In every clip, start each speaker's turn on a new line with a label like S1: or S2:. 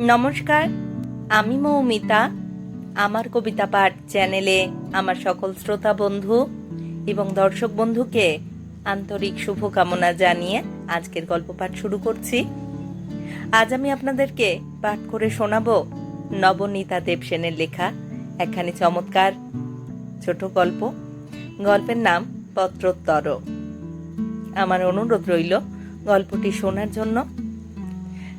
S1: নমস্কার, আমি মৌমিতা। আমার কবিতা পাঠ চ্যানেলে আমার সকল শ্রোতা বন্ধু এবং দর্শক বন্ধুকে আন্তরিক শুভকামনা জানিয়ে আজকের গল্প পাঠ শুরু করছি। আজ আমি আপনাদেরকে পাঠ করে শোনাবো নবনীতা দেবসেনের লেখা একখানি চমৎকার ছোট গল্প। গল্পের নাম পত্রোত্তর। আমার অনুরোধ রইল গল্পটি শোনার জন্য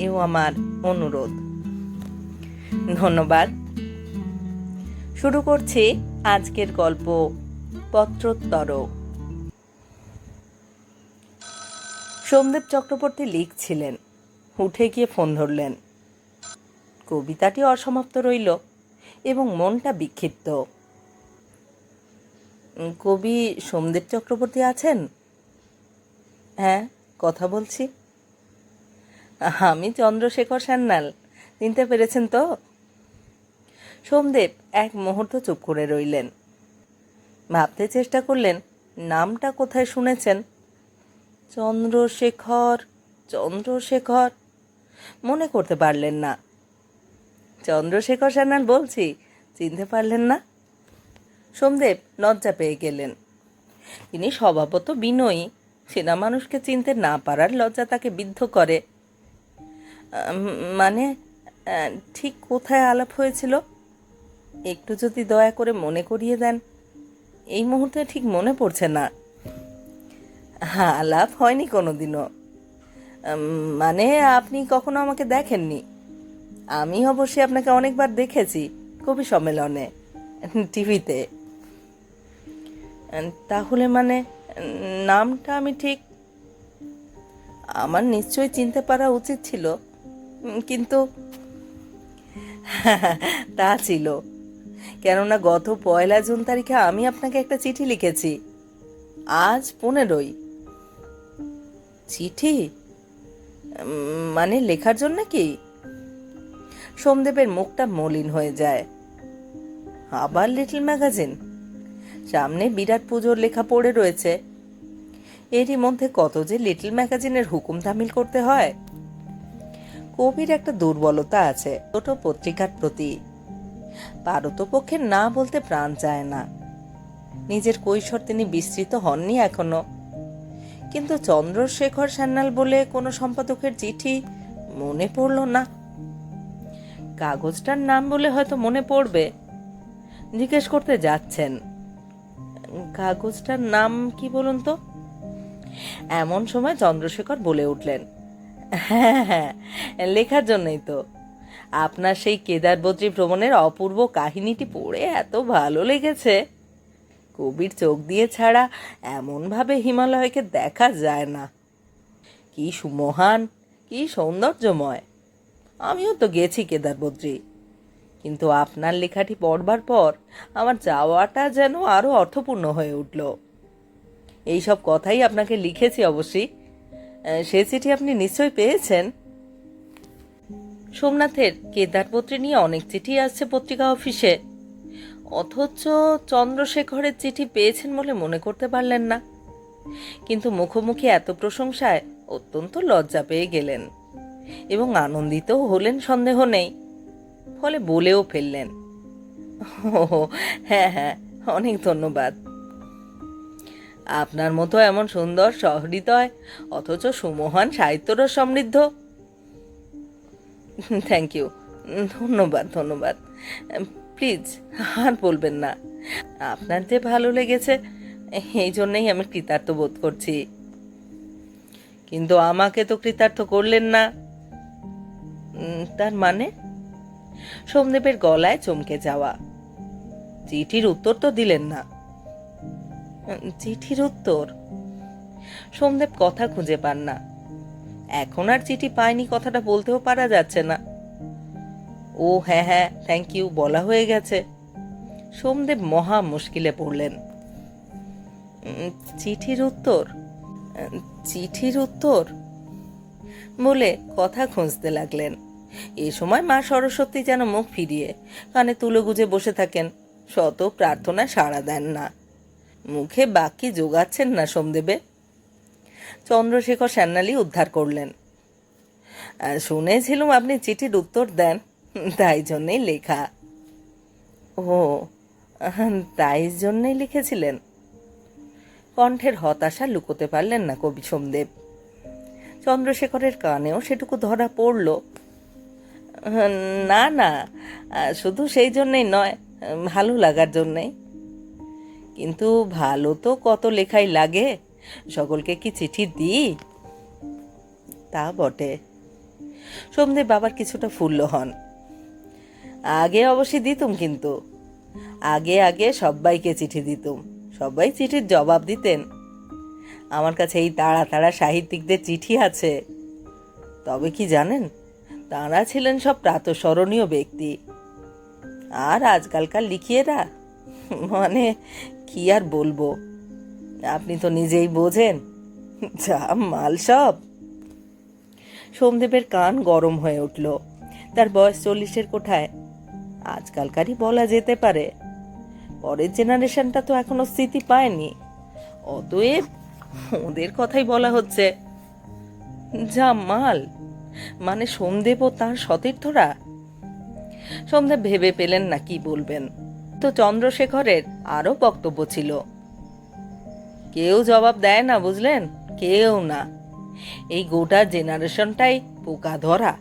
S1: এও আমার অনুরোধ। ধন্যবাদ। শুরু করছি আজকের গল্প পত্রোত্তর। সোমদেব চক্রবর্তী লিখছিলেন। উঠে গিয়ে ফোন ধরলেন। কবিতাটি অসমাপ্ত রইল এবং মনটা বিক্ষিপ্ত। কবি সোমদেব চক্রবর্তী আছেন? হ্যাঁ কথা বলছি। আমি চন্দ্রশেখর সান্যাল। চিনতে পেরেছেন তো? সোমদেব এক মুহূর্ত চুপ করে রইলেন। ভাবতে চেষ্টা করলেন, নামটা কোথায় শুনেছেন? চন্দ্রশেখর চন্দ্রশেখর। মনে করতে পারলেন না। চন্দ্রশেখর সান্যাল বলছি, চিনতে পারলেন না? সোমদেব লজ্জা পেয়ে গেলেন। তিনি স্বভাবত বিনয়ী। চেনা মানুষকে চিনতে না পারার লজ্জা তাকে বিদ্ধ করে। মানে ঠিক কোথায় আলাপ হয়েছিল? একটু যদি দয়া করে মনে করিয়ে দেন। এই মুহূর্তে ঠিক মনে পড়ছে না। হ্যাঁ আলাপ হয়নি কোনোদিনও। উম, মানে আপনি কখনো আমাকে দেখেননি? আমি অবশ্যই আপনাকে অনেকবার দেখেছি কবি সম্মেলনে টিভিতে। তাহলে মানে নামটা আমি ঠিক আমার নিশ্চয়ই চিনতে পারা উচিত ছিল। কিন্তু তা ছিল। কেননা গত পয়লা জুন তারিখে আমি আপনাকে একটা চিঠি লিখেছি। আজ পনেরোই। চিঠি? মানে লেখার জন্য কি? সোমদেবের মুখটা মলিন হয়ে যায়। আবার লিটল ম্যাগাজিন। সামনে বিরাট পুজোর লেখা পড়ে রয়েছে। এরই মধ্যে কত যে লিটল ম্যাগাজিনের হুকুম তামিল করতে হয়। কবির একটা দুর্বলতা আছে, ছোট পত্রিকার প্রতি। পারতপক্ষে না বলতে প্রাণ চায় না। নিজের কৈশোর তিনি বিস্তৃত হননি এখনও। কিন্তু চন্দ্রশেখর সান্যাল বলে কোনো সম্পাদকের চিঠি মনে পড়ল না। কাগজটার নাম বলে হয়তো মনে পড়বে। জিজ্ঞেস করতে যাচ্ছেন। কাগজটার নাম কি বলুন তো? এমন সময় চন্দ্রশেখর বলে উঠলেন হ্যাঁ হ্যাঁ লেখার জন্যই তো। আপনার সেই কেদারবদ্রী ভ্রমণের অপূর্ব কাহিনীটি পড়ে এত ভালো লেগেছে। কবির চোখ দিয়ে ছাড়া এমনভাবে হিমালয়কে দেখা যায় না। কি সুমহান, কি সৌন্দর্যময়। আমিও তো গেছি কেদারবদ্রী কিন্তু আপনার লেখাটি পড়বার পর আমার যাওয়াটা যেন আরও অর্থপূর্ণ হয়ে উঠল। এইসব কথাই আপনাকে লিখেছি অবশ্যই। সে চিঠি আপনি নিশ্চয়ই পেয়েছেন। সোমনাথের কেদারপত্রী নিয়ে অনেক চিঠি আসছে পত্রিকা অফিসে। অথচ চন্দ্রশেখরের চিঠি পেয়েছেন বলে মনে করতে পারলেন না। কিন্তু মুখোমুখি এত প্রশংসায় অত্যন্ত লজ্জা পেয়ে গেলেন এবং আনন্দিতও হলেন, সন্দেহ নেই। ফলে বলেও ফেললেন। ও হ্যাঁ হ্যাঁ অনেক ধন্যবাদ। আপনার মতো এমন সুন্দর সহৃদয়, অথচ সুমহান সাহিত্যরস সমৃদ্ধ। থ্যাংক ইউ ধন্যবাদ ধন্যবাদ। প্লিজ আর বলবেন না। আপনার যে ভালো লেগেছে, এই জন্যেই আমি কৃতার্থ বোধ করছি। কিন্তু আমাকে তো কৃতার্থ করলেন না। তার মানে? সোমদেবের গলায় চমকে যাওয়া। চিঠির উত্তর তো দিলেন না। চিঠির উত্তর। সোমদেব কথা খুঁজে পান না। এখন আর চিঠি পায়নি কথাটা বলতেও পারা যাচ্ছে না। ও হ্যাঁ হ্যাঁ থ্যাংক ইউ বলা হয়ে গেছে। সোমদেব মহা মুশকিলে পড়লেন। চিঠির উত্তর? চিঠির উত্তর? বলে কথা খুঁজতে লাগলেন। এ সময় মা সরস্বতী যেন মুখ ফিরিয়ে কানে তুলে গুজে বসে থাকেন। শত প্রার্থনা সাড়া দেন না। মুখে বাকি যোগাচ্ছেন না সোমদেবে। চন্দ্রশেখর সান্যালি উদ্ধার করলেন। শুনেছিলুম আপনি চিঠির উত্তর দেন। তাই জন্যেই লেখা। ও তাই জন্যেই লিখেছিলেন। কণ্ঠের হতাশা লুকোতে পারলেন না কবি সোমদেব। চন্দ্রশেখরের কানেও সেটুকু ধরা পড়ল। না না শুধু সেই জন্যেই নয়, ভালো লাগার জন্যেই। কিন্তু ভালো তো কত লেখাই লাগে। সকলকে কি চিঠি দিই? তা বটে। সোমদেব বাবার কিছুটা ফুল্ল হন। আগে অবশ্যই দিতুম কিন্তু। আগে আগে সবাইকে চিঠি দিতুম। সবাই চিঠির জবাব দিতেন। আমার কাছে এই তাড়া তাড়া সাহিত্যিকদের চিঠি আছে। তবে কি জানেন, তাঁরা ছিলেন সব প্রাতঃস্মরণীয় ব্যক্তি। আর আজকালকার লিখিয়েরা মানে কি আর বলব? আপনি তো নিজেই বোঝেন, যা মাল সব। সোমদেবের কান গরম হয়ে উঠল। তার বয়স চল্লিশের কোঠায়। আজকালকারই বলা যেতে পারে। পরের জেনারেশনটা তো এখনও স্থিতি পায়নি। অতএব ওদের কথাই বলা হচ্ছে। যা মাল মানে সোমদেব ও তার সতীর্থরা। সোমদেব ভেবে পেলেন না কি বলবেন। তো চন্দ্রশেখরের আরও বক্তব্য ছিল। কেউ জবাব দেয় না, বুঝলেন? কেউ না। এই গোটা জেনারেশনটাই পোকা ধরা।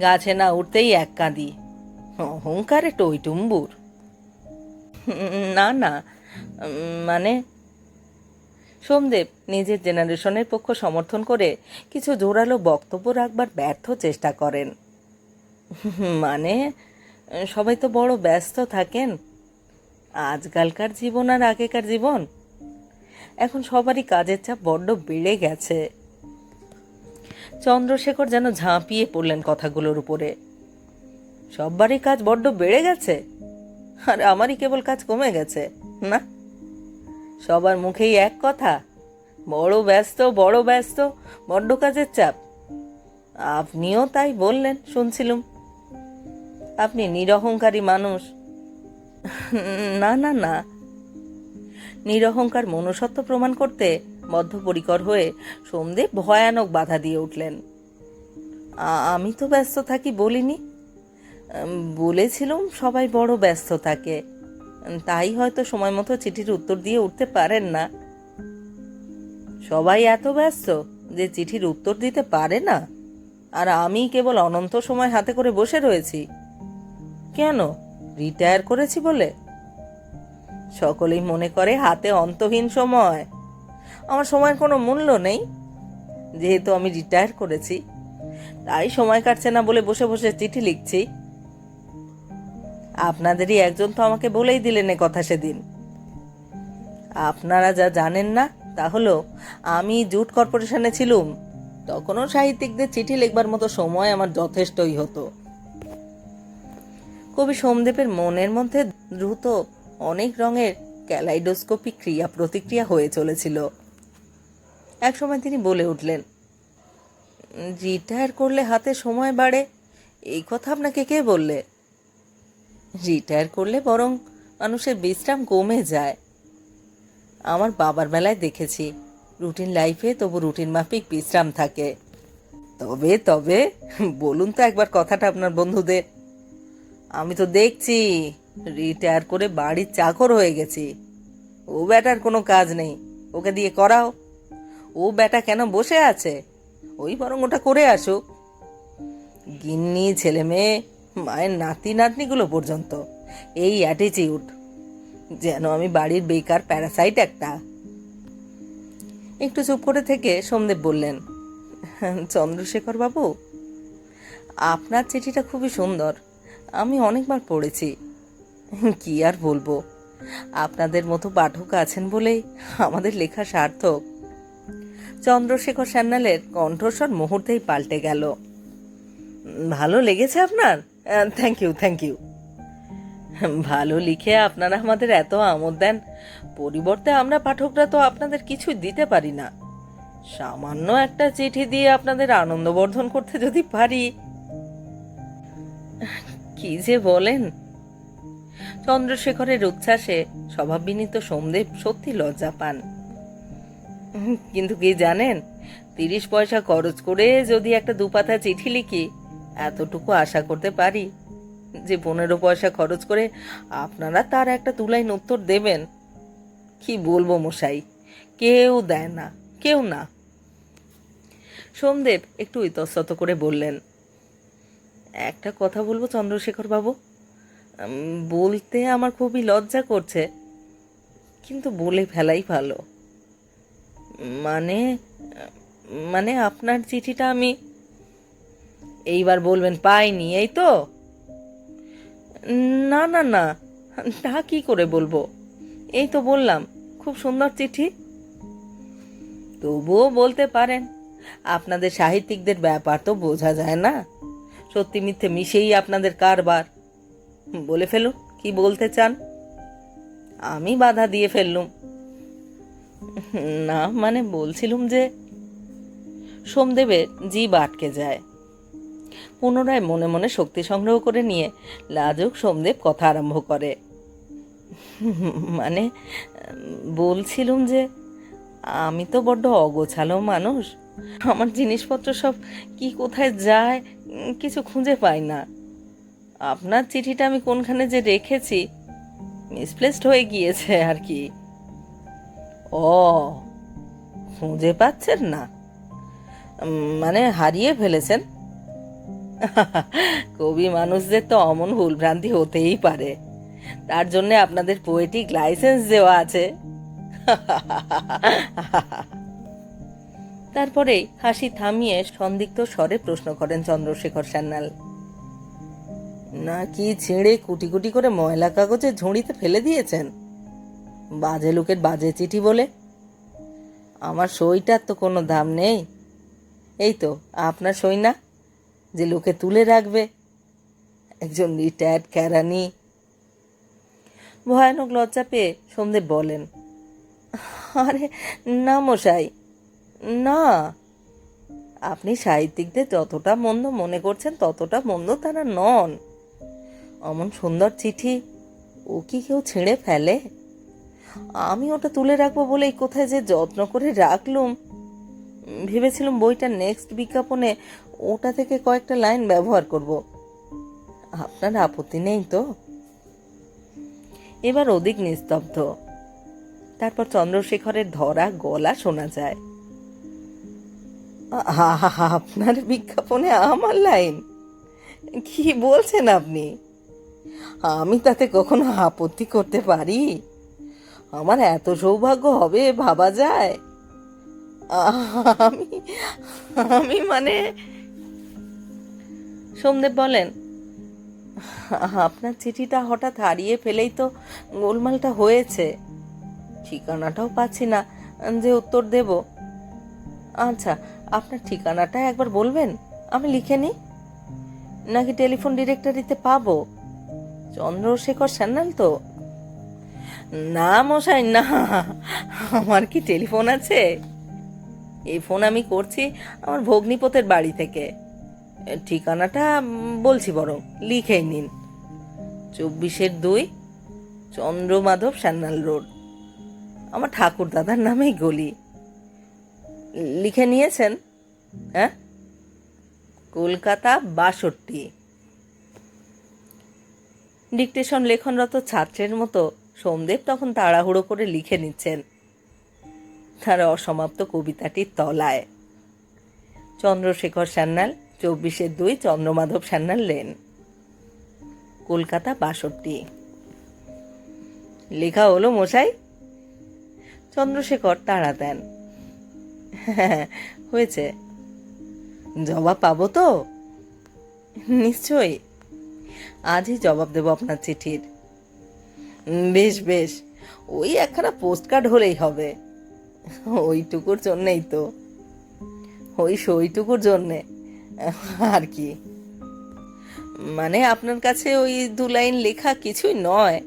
S1: গাছে না উঠতেই এক কাঁদি। অহংকারে টইটুম্বুর। না না। মানে সোমদেব নিজের জেনারেশনের পক্ষ সমর্থন করে কিছু জোরালো বক্তব্য রাখবার ব্যর্থ চেষ্টা করেন। মানে সবাই তো বড় ব্যস্ত থাকেন। আজকালকার জীবন আর আগেকার জীবন, এখন সবারই কাজের চাপ বড্ড বেড়ে গেছে। চন্দ্রশেখর যেন ঝাঁপিয়ে পড়লেন কথাগুলোর উপরে। সববারই কাজ বড্ড বেড়ে গেছে, আর আমারই কেবল কাজ কমে গেছে, না? সবার মুখেই এক কথা, বড় ব্যস্ত বড় ব্যস্ত, বড্ড কাজের চাপ। আপনিও তাই বললেন, শুনছিলুম। আপনি নিরহংকারী মানুষ। না না না। নিরহংকার মনুষ্যত্ব প্রমাণ করতে বদ্ধপরিকর হয়ে সোমদেব ভয়ানক বাধা দিয়ে উঠলেন। আমি তো ব্যস্ত থাকি বলিনি। বলেছিলুম সবাই বড় ব্যস্ত থাকে। তাই হয়তো সময় মতো চিঠির উত্তর দিয়ে উঠতে পারেন না। সবাই এত ব্যস্ত যে চিঠির উত্তর দিতে পারে না। আর আমি কেবল অনন্ত সময় হাতে করে বসে রয়েছি। কেন? রিটায়ার করেছি বলে? সকলেই মনে করে হাতে অন্তহীন সময়। আমার সময়ের কোনো মূল্য নেই। যেহেতু আমি রিটায়ার করেছি, তাই সময় কাটছে না বলে বসে বসে চিঠি লিখছি। আপনাদেরই একজন তো আমাকে বলেই দিলেন এ কথা সেদিন। আপনারা যা জানেন না, তা হলো, আমি জুট কর্পোরেশনে ছিলুম। তখনও সাহিত্যিকদের চিঠি লিখবার মতো সময় আমার যথেষ্টই হতো। কবি সোমদেবের মনের মধ্যে দ্রুত অনেক রঙের ক্যালাইডোস্কোপিক ক্রিয়া প্রতিক্রিয়া হয়ে চলেছিল। একসময় তিনি বলে উঠলেন, রিটায়ার করলে হাতে সময় বাড়ে, এই কথা আপনাকে কে বললে? রিটায়ার করলে বরং মানুষের বিশ্রাম কমে যায়। আমার বাবার বেলায় দেখেছি, রুটিন লাইফে তবু রুটিন মাফিক বিশ্রাম থাকে। তবে তবে, বলুন তো একবার কথাটা আপনার বন্ধুদের। আমি তো দেখছি রিটায়ার করে বাড়ির চাকর হয়ে গেছি। ও ব্যাটার কোনো কাজ নেই, ওকে দিয়ে করাও। ও ব্যাটা কেন বসে আছে? ওই বরং ওটা করে আসুক। গিন্নি, ছেলে মেয়ে, মায়ের নাতি নাতনিগুলো পর্যন্ত, এই অ্যাটিচিউড যেন আমি বাড়ির বেকার প্যারাসাইট একটা। একটু চুপ করে থেকে সোমদেব বললেন চন্দ্রশেখর বাবু আপনার চিঠিটা খুবই সুন্দর। আমি অনেকবার পড়েছি। কি আর বলব? আপনাদের মতো পাঠক আছেন বলেই আমাদের লেখা সার্থক। চন্দ্রশেখর সান্যালের কণ্ঠস্বর মুহূর্তেই পাল্টে গেল। ভালো লেগেছে আপনার? থ্যাংক ইউ থ্যাংক ইউ ভালো লিখে আপনারা আমাদের এত আমোদ দেন, পরিবর্তে আমরা পাঠকরা তো আপনাদের কিছুই দিতে পারি না। সামান্য একটা চিঠি দিয়ে আপনাদের আনন্দবর্ধন করতে যদি পারি কি যে বলেন? চন্দ্রশেখরের উচ্ছ্বাসে স্বভাববিনীত সোমদেব সত্যি লজ্জা পান। কিন্তু কি জানেন, তিরিশ পয়সা খরচ করে যদি একটা দুপাতা চিঠি লিখি, এতটুকু আশা করতে পারি যে পনেরো পয়সা খরচ করে আপনারা তার একটা তুলাইন উত্তর দেবেন। কি বলব মশাই, কেউ দেয় না, কেউ না। সোমদেব একটু ইতস্তত করে বললেন একটা কথা বলব চন্দ্রশেখর বাবু? বলতে আমার খুবই লজ্জা করছে, কিন্তু বলে ফেলাই ভালো। মানে মানে আপনার চিঠিটা আমি এইবার বলবেন পাইনি, এই তো? না না না, তা কি করে বলব? এই তো বললাম, খুব সুন্দর চিঠি। তবুও বলতে পারেন, আপনাদের সাহিত্যিকদের ব্যাপার তো বোঝা যায় না। সত্যি মিথ্যে মিশেই আপনাদের কারবার। বলে ফেলুন, কি বলতে চান? আমি বাধা দিয়ে ফেললুম। না মানে বলছিলুম যে, সোমদেবের জীব আটকে যায়। পুনরায় মনে মনে শক্তি সংগ্রহ করে নিয়ে লাজুক সোমদেব কথা আরম্ভ করে। মানে বলছিলুম যে, আমি তো বড্ড অগোছালো মানুষ। আমার জিনিসপত্র সব কি কোথায় যায় কিছু খুঁজে পাই না। আপনার চিঠিটা আমি কোনখানে যে রেখেছি মিসপ্লেসড হয়ে গিয়েছে আর কি। ও, খুঁজে পাচ্ছেন না? মানে হারিয়ে ফেলেছেন? কবি মানুষদের তো অমন ভুলভ্রান্তি হতেই পারে। তার জন্য আপনাদের পোয়েটিক লাইসেন্স দেওয়া আছে। তারপরে হাসি থামিয়ে সন্দিগ্ধ স্বরে প্রশ্ন করেন চন্দ্রশেখর সান্যাল। নাকি ছিঁড়ে কুটি কুটি করে ময়লা কাগজে ঝুড়িতে ফেলে দিয়েছেন? বাজে লোকের বাজে চিঠি বলে। আমার সইটার তো কোনো দাম নেই। এই তো, আপনার সই না? যে লোকে তুলে রাখবে। একজন রিটায়ার্ড ক্যারানি ভয়ানক লজ্জা পেয়ে সোমদেব বলেন, আরে না মশাই না। আপনি সাহিত্যিকদের যতটা মন্দ মনে করছেন, ততটা মন্দ তারা নন। অমন সুন্দর চিঠি ও কি কেউ ছিঁড়ে ফেলে? আমি ওটা তুলে রাখব বলেই কোথায় যে যত্ন করে রাখলুম। ভেবেছিলাম বইটা নেক্সট বিজ্ঞাপনে ওটা থেকে কয়েকটা লাইন ব্যবহার করব। আপনার আপত্তি নেই তো? এবার অধিক নিস্তব্ধ। তারপর চন্দ্রশেখরের ধরা গলা শোনা যায়। আপনার বিজ্ঞাপনে আমার লাইন? কি বলছেন আপনি? আমি তাতে কখনো আপত্তি করতে পারি? আমার এত সৌভাগ্য হবে ভাবা যায়? আমি আমি মানে সোমদেব বলেন, আপনার চিঠিটা হঠাৎ হারিয়ে ফেলেই তো গোলমালটা হয়েছে। ঠিকানাটাও পাচ্ছি না যে উত্তর দেব। আচ্ছা আপনার ঠিকানাটা একবার বলবেন? আমি লিখে নিই। নাকি টেলিফোন ডিরেক্টরিতে পাবো? চন্দ্রশেখর সান্যাল তো। না মশাই, না। আমার কি টেলিফোন আছে? এই ফোন আমি করছি আমার ভগ্নিপতের বাড়ি থেকে। ঠিকানাটা বলছি বরং লিখেই নিন। চব্বিশের দুই চন্দ্রমাধব সান্যাল রোড। আমার ঠাকুর দাদার নামেই গলি। লিখে নিয়েছেন? হ্যাঁ? কলকাতা বাষট্টি। ডিকটেশন লেখনরত ছাত্রের মতো সোমদেব তখন তাড়াহুড়ো করে লিখে নিচ্ছেন। তার অসমাপ্ত কবিতাটির তলায়। চন্দ্রশেখর সান্যাল চব্বিশের দুই চন্দ্রমাধব সান্যাল লেন। কলকাতা বাষট্টি। লেখা হলো, মশাই? চন্দ্রশেখর তাড়া দেন। হ্যাঁ হয়েছে। জবাব পাবো তো? নিশ্চয়ই। আজই জবাব দেবো আপনার চিঠির। বেশ বেশ। ওই একখানা পোস্ট কার্ড হলেই হবে। ওইটুকুর জন্যেই তো। ওই সইটুকুর জন্যে। আর কি। মানে আপনার কাছে ওই দু লাইন লেখা কিছুই নয়,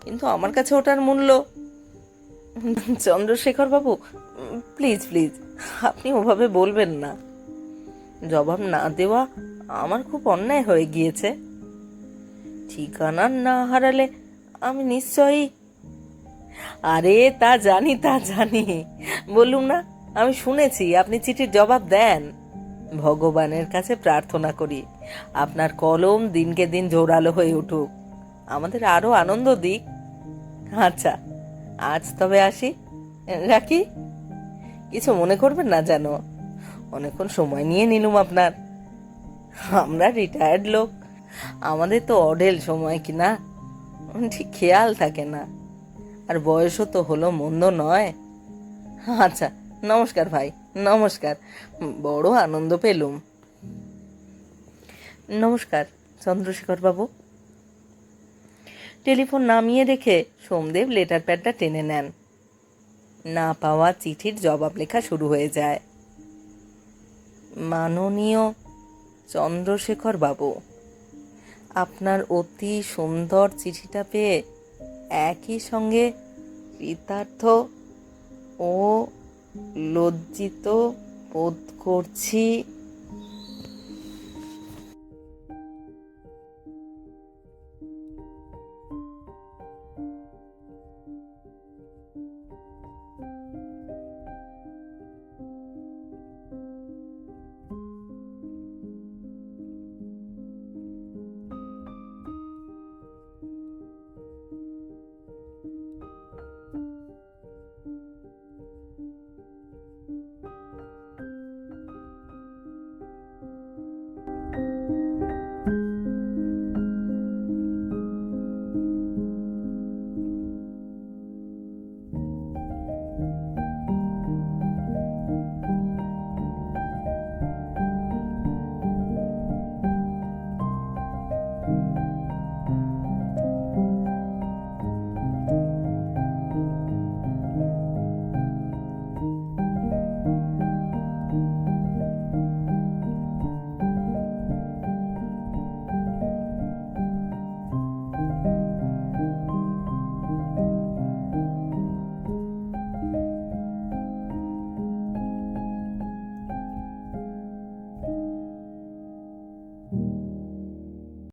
S1: কিন্তু আমার কাছে ওটার মূল্য। চন্দ্রশেখর বাবু প্লিজ প্লিজ আপনি ওভাবে বলবেন না। জবাব না দেওয়া আমার খুব অন্যায় হয়ে গিয়েছে। ঠিকানা না হারালে আমি নিশ্চয়ই আরে, তা জানি তা জানি। বললুম না, আমি শুনেছি, আপনি চিঠির জবাব দেন। ভগবানের কাছে প্রার্থনা করি, আপনার কলম দিনকে দিন জোরালো হয়ে উঠুক। আমাদের আরও আনন্দ দিক। আচ্ছা আজ তবে আসি। রাখি? কিছু মনে করবেন না যেন। অনেকক্ষণ সময় নিয়ে নিলুম আপনার। আমরা রিটায়ার্ড লোক। আমাদের তো অডেল সময় কি না? ঠিক খেয়াল থাকে না। আর বয়সও তো হলো মন্দ নয়। আচ্ছা নমস্কার ভাই, নমস্কার। বড় আনন্দ পেলুম। নমস্কার, চন্দ্রশেখর বাবু। টেলিফোন নামিয়ে রেখে সোমদেব লেটার প্যাডটা টেনে নেন। না পাওয়া চিঠির জবাব লেখা শুরু হয়ে যায়। মাননীয় চন্দ্রশেখর বাবু। আপনার অতি সুন্দর চিঠিটা পেয়ে একই সঙ্গে কৃতার্থ ও লজ্জিত বোধ করছি।